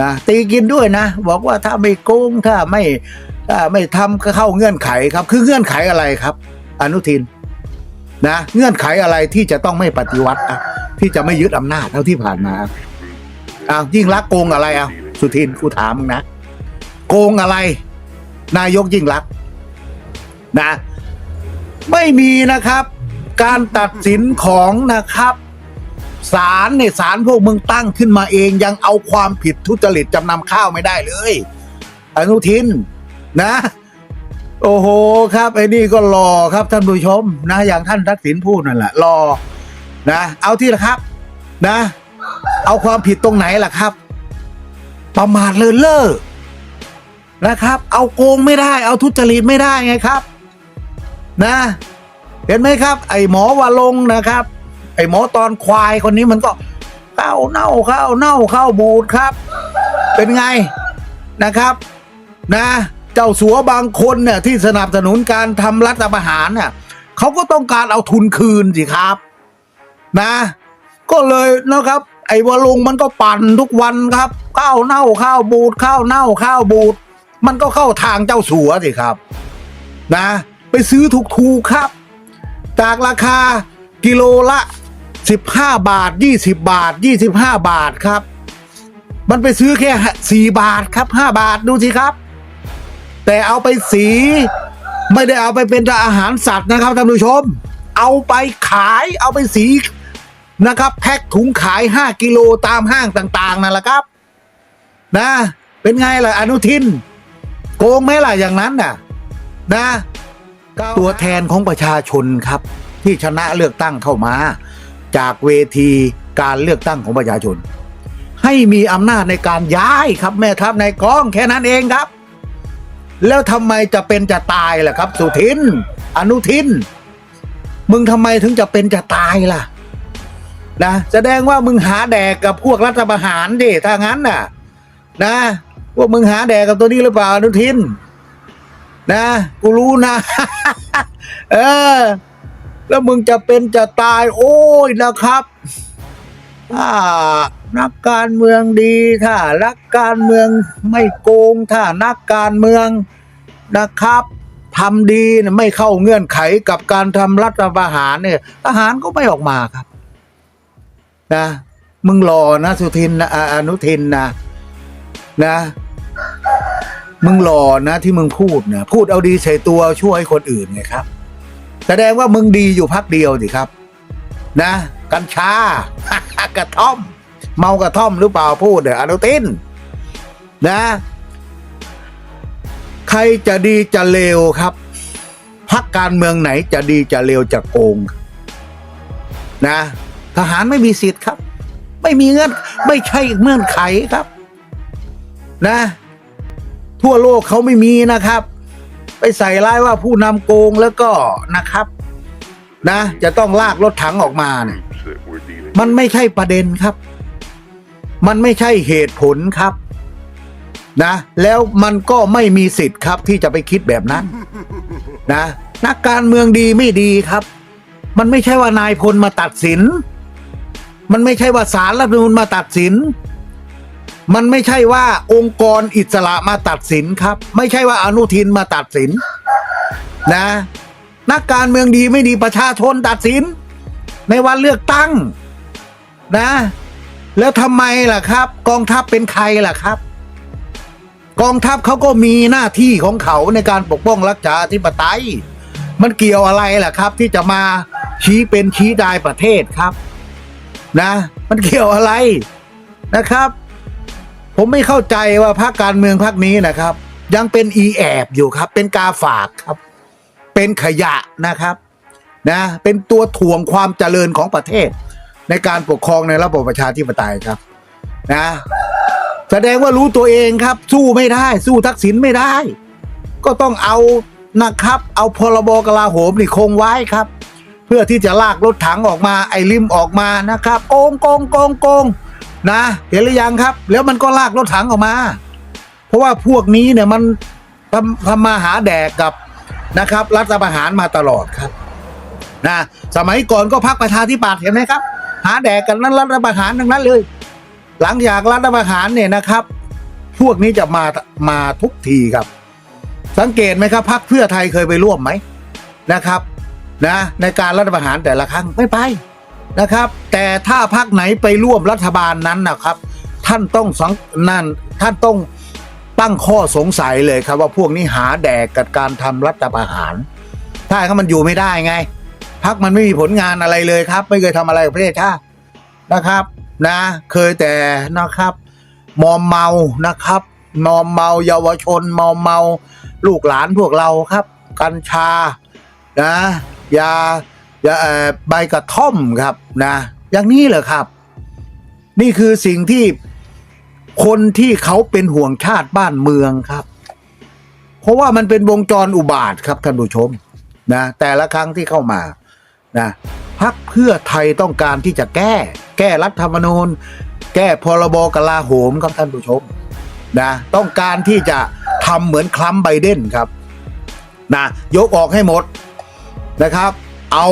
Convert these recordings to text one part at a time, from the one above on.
นะตีกินด้วยนะ บอกว่าถ้าไม่โกงถ้าไม่ถ้าไม่ทำก็เข้าเงื่อนไขครับ คือเงื่อนไขอะไรครับ อนุทินนะเงื่อนไขอะไรที่จะต้องไม่ปฏิวัติที่จะไม่ยึดอำนาจเท่าที่ผ่านมาอ้าวยิ่งรักโกงอะไรอะสุทินกูถามมึงนะโกงอะไร นายกยิ่งรักนะ ไม่มีนะครับ การตัดสินของนะครับ ศาลเนี่ยศาลพวกมึงตั้งขึ้นมาเองยังเอาความผิดทุจริตจำนำข้าวไม่ได้เลย อนุทินนะ โอ้โหครับไอ้นี่ก็รอครับท่านผู้ชมนะ อย่างท่านทักษิณพูดนั่นแหละรอนะ เอาที่ละครับ นะ เอาความผิดตรงไหนล่ะครับ ประมาทเลินเล่อนะครับ เอาโกงไม่ได้ เอาทุจริตไม่ได้ไงครับ นะ เห็นไหมครับ ไอ้หมอวาลงนะครับ ไอ้หมอตอนควายคนนี้มันก็เข้าเน่าเข้าเน่าเข้าบูดครับ เป็นไงนะครับนะเจ้าสัวบางคนเนี่ยที่สนับสนุนการทำรัฐประหารเนี่ยเขาก็ต้องการเอาทุนคืนสิครับ นะ ก็เลยนะครับ ไอ้วาลงมันก็ปั่นทุกวันครับข้าวเน่าข้าวบูดข้าวเน่าข้าวบูด มันก็เข้าทางเจ้าสัวสิครับ นะ ไปซื้อถูกๆครับ จากราคากิโลละ 15 บาท 20 บาท 25 บาทครับ มันไปซื้อแค่ 4 บาทครับ 5 บาทดูสิครับ แต่เอาไปสี ไม่ได้เอาไปเป็นอาหารสัตว์นะครับท่านผู้ชม เอาไปขายเอาไปสีนะครับแพ็คถุงขาย 5 กิโลตามห้างต่างๆนั่นแหละครับ นะ เป็นไงล่ะอนุทิน โกงไหมล่ะอย่างนั้นน่ะ นะ ตัวแทนของประชาชนครับ ที่ชนะเลือกตั้งเข้ามา จากเวทีการเลือกตั้งของประชาชน ให้มีอำนาจในการย้ายครับแม่ทัพในกองแค่นั้นเองครับ แล้วทำไมจะเป็นจะตายล่ะครับ สุทิน อนุทิน มึงทำไมถึงจะเป็นจะตายล่ะนะแสดงว่ามึงหาแดกกับพวกรัฐประหารดิถ้างั้นน่ะ นะพวกมึงหาแดกกับตัวนี้หรือเปล่าอนุทิน นะ กูรู้นะ เออ แล้วมึงจะเป็นจะตายโอ้ยนะครับถ้านักการเมืองดีถ้านักการเมืองไม่โกงถ้านักการเมืองนะครับทำดีไม่เข้าเงื่อนไขกับการทำรัฐประหารเนี่ยทหารก็ไม่ออกมาครับนะมึงรอนะสุทินนะอนุทินนะนะ มึงหล่อนะที่มึงพูดนะพูดเอาดีใส่ตัวช่วยคนอื่นไงครับ แสดงว่ามึงดีอยู่พักเดียวสิครับ นะ กัญชากระท่อม เมากระท่อมหรือเปล่าพูดเดี๋ยวอนุทินนะ ใครจะดีจะเลวครับพักการเมืองไหนจะดีจะเลวจะโกง นะ ทหารไม่มีสิทธิ์ครับ ไม่มีเงื่อนไม่ใช่เงื่อนไขครับ นะ ทั่วโลกเขาไม่มีนะครับ ไปใส่ร้ายว่าผู้นำโกงแล้วก็นะครับ นะ จะต้องลากรถถังออกมาเนี่ยมันไม่ใช่ประเด็นครับ มันไม่ใช่เหตุผลครับ นะ แล้วมันก็ไม่มีสิทธิ์ครับ ที่จะไปคิดแบบนั้น นะนักการเมืองดีไม่ดีครับ มันไม่ใช่ว่านายพลมาตัดสิน มันไม่ใช่ว่าศาลรัฐธรรมนูญมาตัดสิน มันไม่ใช่ว่าองค์กรอิสระมาตัดสินครับ ไม่ใช่ว่าอนุทินมาตัดสิน นะ นักการเมืองดีไม่ดีประชาชนตัดสิน ในวันเลือกตั้ง นะ แล้วทำไมล่ะครับ กองทัพเป็นใครล่ะครับ กองทัพเขาก็มีหน้าที่ของเขาในการปกป้องรักษาอธิปไตย มันเกี่ยวอะไรล่ะครับ ที่จะมาชี้เป็นชี้ตายประเทศครับ นะ มันเกี่ยวอะไรนะครับ ผมไม่เข้าใจว่าพรรคการเมืองพรรคนี้นะครับ ยังเป็นอีแอบอยู่ครับ เป็นกาฝากครับ เป็นขยะนะครับนะเป็นตัวถ่วงความเจริญของประเทศ ในการปกครองในระบบประชาธิปไตยครับนะแสดงว่ารู้ตัวเองครับ สู้ไม่ได้ สู้ทักษิณไม่ได้ ก็ต้องเอานะครับ เอาพรบกลาโหมนี่คงไว้ครับ เพื่อที่จะลากรถถังออกมาไอ้ริมออกมานะครับโกงโกงโกงโกง นะ เห็นหรือยังครับ แล้วมันก็ลากรถถังออกมา เพราะว่าพวกนี้เนี่ยมันทำทำมาหาแดกกับนะครับ รัฐประหารมาตลอดครับนะสมัยก่อนก็พักประชาธิปัตย์เห็นไหมครับ หาแดกกันนั้นรัฐประหารทั้งนั้นเลย หลังจากรัฐประหารเนี่ยนะครับ พวกนี้จะมามาทุกทีครับ สังเกตไหมครับพักเพื่อไทยเคยไปร่วมไหมนะครับนะในการรัฐประหารแต่ละครั้งไม่ไป นะครับ แต่ถ้าพักไหนไปร่วมรัฐบาลนั้นนะครับ ท่านต้องสังนั่นท่านต้องตั้งข้อสงสัยเลยครับว่าพวกนี้หาแดกกับการทำรัฐประหาร ถ้าเขามันอยู่ไม่ได้ไงพักมันไม่มีผลงานอะไรเลยครับ ไม่เคยทำอะไรกับประเทศชาตินะครับนะ เคยแต่นะครับมอมเมานะครับมอมเมาเยาวชนมอมเมาลูกหลานพวกเราครับ กัญชานะยา ใบกระท่อมครับนะ อย่างนี้เหรอครับ นี่คือสิ่งที่คนที่เขาเป็นห่วงชาติบ้านเมืองครับ เพราะว่ามันเป็นวงจรอุบาทครับท่านผู้ชมนะแต่ละครั้งที่เข้ามานะพักเพื่อไทยต้องการที่จะแก้ แก้รัฐธรรมนูญ แก้พรบกลาโหมครับท่านผู้ชมนะต้องการที่จะทำเหมือนคลัมไบเดนครับนะยกออกให้หมดนะครับ เอา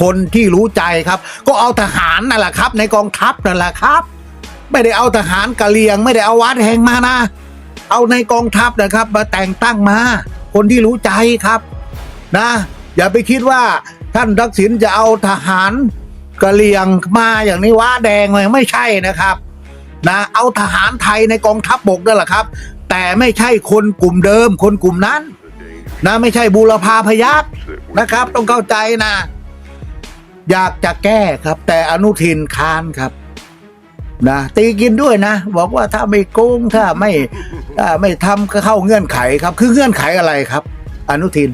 คนที่รู้ใจครับ ก็เอาทหารนั่นแหละครับ ในกองทัพนั่นแหละครับ ไม่ได้เอาทหารกะเหรียง ไม่ได้เอาวัดแห่งมานะ เอาในกองทัพนะครับ มาแต่งตั้งมา คนที่รู้ใจครับนะ อย่าไปคิดว่าท่านทักษิณจะเอาทหารกะเหรียงมาอย่างนี้ว่าแดงเลยไม่ใช่นะครับนะเอาทหารไทยในกองทัพบกนั่นแหละครับ แต่ไม่ใช่คนกลุ่มเดิมคนกลุ่มนั้น นะไม่ใช่บูรพาพยัคฆ์นะครับ ต้องเข้าใจนะ อยากจะแก้ครับ แต่อนุทินค้านครับนะตีกินด้วยนะ บอกว่าถ้าไม่โกงถ้าไม่ถ้าไม่ทำก็เข้าเงื่อนไขครับ คือเงื่อนไขอะไรครับ อนุทิน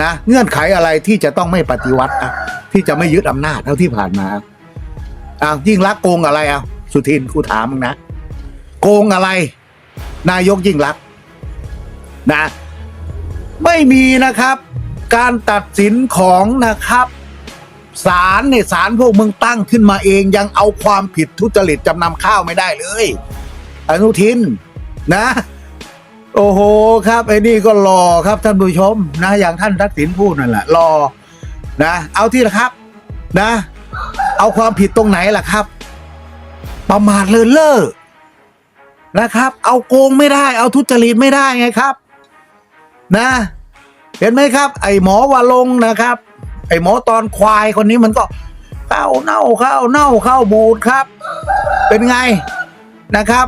นะ เงื่อนไขอะไรที่จะต้องไม่ปฏิวัติอะที่จะไม่ยึดอำนาจเท่าที่ผ่านมาอ้าวยิ่งรักโกงอะไรอะสุทินกูถามมึงนะ โกงอะไร นายกยิ่งรักนะ ไม่มีนะครับ การตัดสินของนะครับศาลเนี่ยศาลพวกมึงตั้งขึ้นมาเองยังเอาความผิดทุจริตจำนำข้าวไม่ได้เลย อนุทินนะ โอ้โหครับไอ้นี่ก็รอครับท่านผู้ชมนะ อย่างท่านทักษิณพูดนั่นแหละรอนะ เอาที่ละครับนะ เอาความผิดตรงไหนล่ะครับ ประมาทเลินเล่อนะครับ เอาโกงไม่ได้ เอาทุจริตไม่ได้ไงครับ นะ เห็นไหมครับ ไอหมอวาลงนะครับ ไอหมอตอนควายคนนี้มันก็เข้าเน่าเข้าเน่าเข้าบูดครับ เป็นไงนะครับ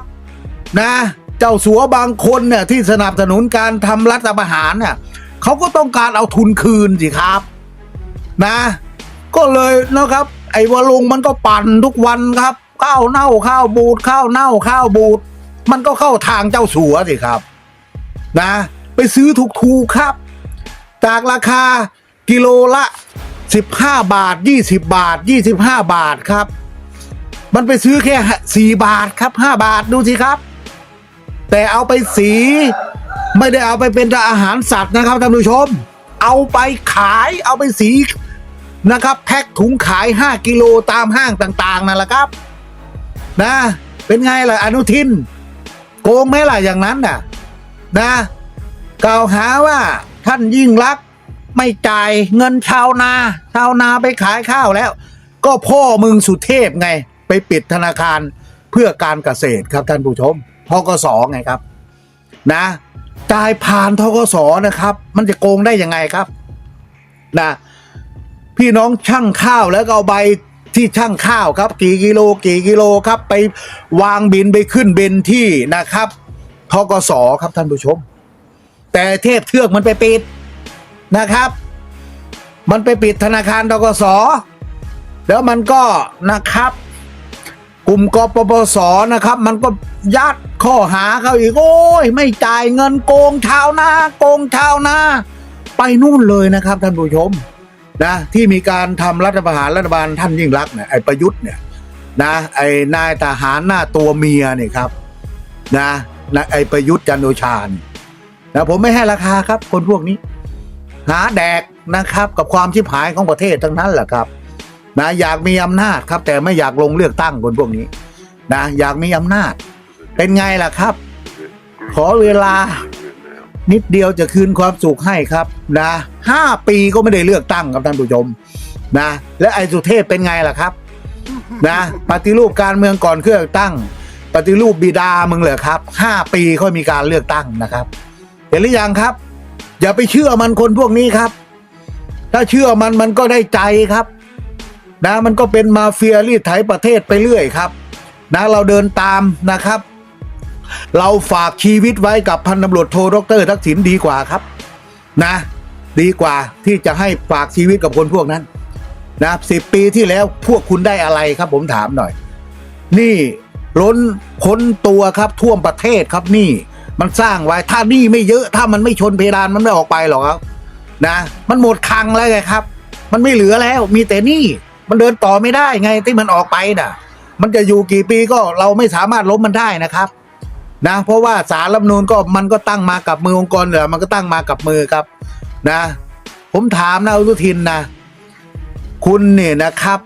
นะ เจ้าสัวบางคนเนี่ยที่สนับสนุนการทำรัฐประหารเนี่ยเขาก็ต้องการเอาทุนคืนสิครับ นะ ก็เลยนะครับ ไอ้วาลงมันก็ปั่นทุกวันครับ ข้าวเน่าข้าวบูดข้าวเน่าข้าวบูด มันก็เข้าทางเจ้าสัวสิครับ นะ ไปซื้อถูกๆครับ จากราคากิโลละ 15 บาท 20 บาท 25 บาทครับ มันไปซื้อแค่ 4 บาทครับ 5 บาทดูสิครับ แต่เอาไปสี ไม่ได้เอาไปเป็นอาหารสัตว์นะครับท่านผู้ชม เอาไปขายเอาไปสีนะครับ แพ็คถุงขาย 5 กิโลตามห้างต่างๆนั่นแหละครับ นะ เป็นไงล่ะอนุทิน โกงไหมล่ะอย่างนั้นน่ะ นะ กล่าวหาว่าท่านยิ่งรักษณ์ไม่จ่ายเงินชาวนา ชาวนาไปขายข้าวแล้ว ก็พ่อมึงสุเทพไง ไปปิดธนาคารเพื่อการเกษตรครับท่านผู้ชมทกสไงครับ นะจ่ายผ่านทกสนะครับ มันจะโกงได้ยังไงครับนะพี่น้องช่างข้าวแล้วก็เอาใบที่ช่างข้าวครับ กี่กิโลกี่กิโลครับ ไปวางบินไปขึ้นบินที่นะครับทกสครับท่านผู้ชม แต่เทพเทือกมันไปปิดนะครับ มันไปปิดธนาคารทกสแล้วมันก็นะครับกลุ่มกปปสนะครับ มันก็ยัดข้อหาเขาอีกโอ้ย ไม่จ่ายเงินโกงชาวนาโกงชาวนาไปนู่นเลยนะครับท่านผู้ชมนะที่มีการทำรัฐประหารรัฐบาลท่านยิ่งรักเนี่ยไอ้ประยุทธ์เนี่ยนะไอ้นายทหารหน้าตัวเมียเนี่ยครับนะนะไอ้ประยุทธ์จันโอชาเนี่ย นะผมไม่ให้ราคาครับ คนพวกนี้ หาแดกนะครับ กับความชิบหายของประเทศทั้งนั้นแหละครับ นะอยากมีอำนาจครับ แต่ไม่อยากลงเลือกตั้งคนพวกนี้ นะ อยากมีอำนาจ เป็นไงล่ะครับ ขอเวลา นิดเดียวจะคืนความสุขให้ครับ นะห้าปีก็ไม่ได้เลือกตั้งครับท่านผู้ชมนะ และไอ้สุเทพเป็นไงล่ะครับนะปฏิรูปการเมืองก่อนเครื่องตั้ง ปฏิรูปบิดามึงเหรอครับห้าปีค่อยมีการเลือกตั้งนะครับ เห็นหรือยังครับ อย่าไปเชื่อมันคนพวกนี้ครับ ถ้าเชื่อมันมันก็ได้ใจครับ นะมันก็เป็นมาเฟียรีดไถประเทศไปเรื่อยครับ นะเราเดินตามนะครับ เราฝากชีวิตไว้กับพันตำรวจโทดรทักษิณดีกว่าครับ นะ ดีกว่าที่จะให้ฝากชีวิตกับคนพวกนั้นนะสิบปีที่แล้วพวกคุณได้อะไรครับ ผมถามหน่อย นี่ล้นพ้นตัวครับท่วมประเทศครับนี่ มันสร้างไว้ถ้านี่ไม่เยอะถ้ามันไม่ชนเพดานมันไม่ออกไปหรอกครับ นะ มันหมดคังแล้วไงครับ มันไม่เหลือแล้ว มีแต่นี่มันเดินต่อไม่ได้ไงที่มันออกไปน่ะ มันจะอยู่กี่ปีก็เราไม่สามารถล้มมันได้นะครับ นะ เพราะว่าสารรัฐนูนก็มันก็ตั้งมากับมือองค์กรเหนือมันก็ตั้งมากับมือครับ นะ ผมถามนะอนุทินนะ คุณเนี่ยนะครับ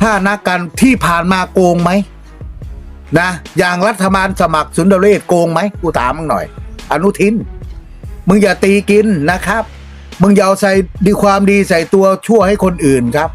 ถ้านักการที่ผ่านมาโกงไหม นะอย่างรัฐบาลสมัครสุนทรเรศโกงไหมกูถามมึงหน่อย อนุทิน มึงอย่าตีกินนะครับ มึงอย่าเอาใส่ดีความดีใส่ตัวชั่วให้คนอื่นครับ